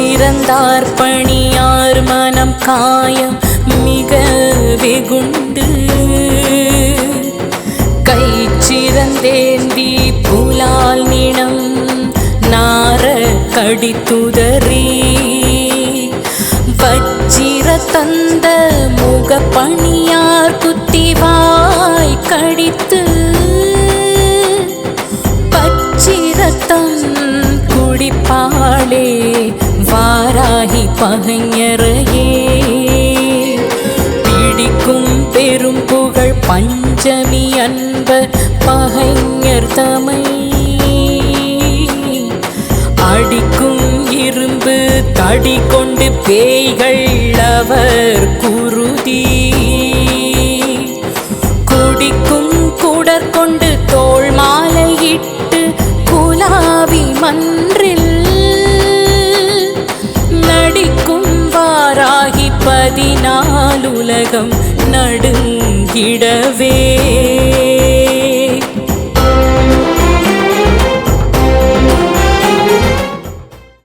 சிறந்தார் பணியார் மனம் காயம் மிக வெகுண்டு. கை சிறந்தேந்தி புலால் நினம் நார கடித்துதறி. வச்சிர தந்த முக பணியார் குத்திவாய் கடித்து. பச்சிரத்தம் குடிப்பாளே வாராகி பகைஞரையே. பிடிக்கும் பெரும் புகழ் பஞ்சமி அன்ப பகைஞர் தமை. அடிக்கும் இரும்பு தடி கொண்டு பேய்கள் அவர் குருதி. பதினாலுலகம் நடுங்கிடவே.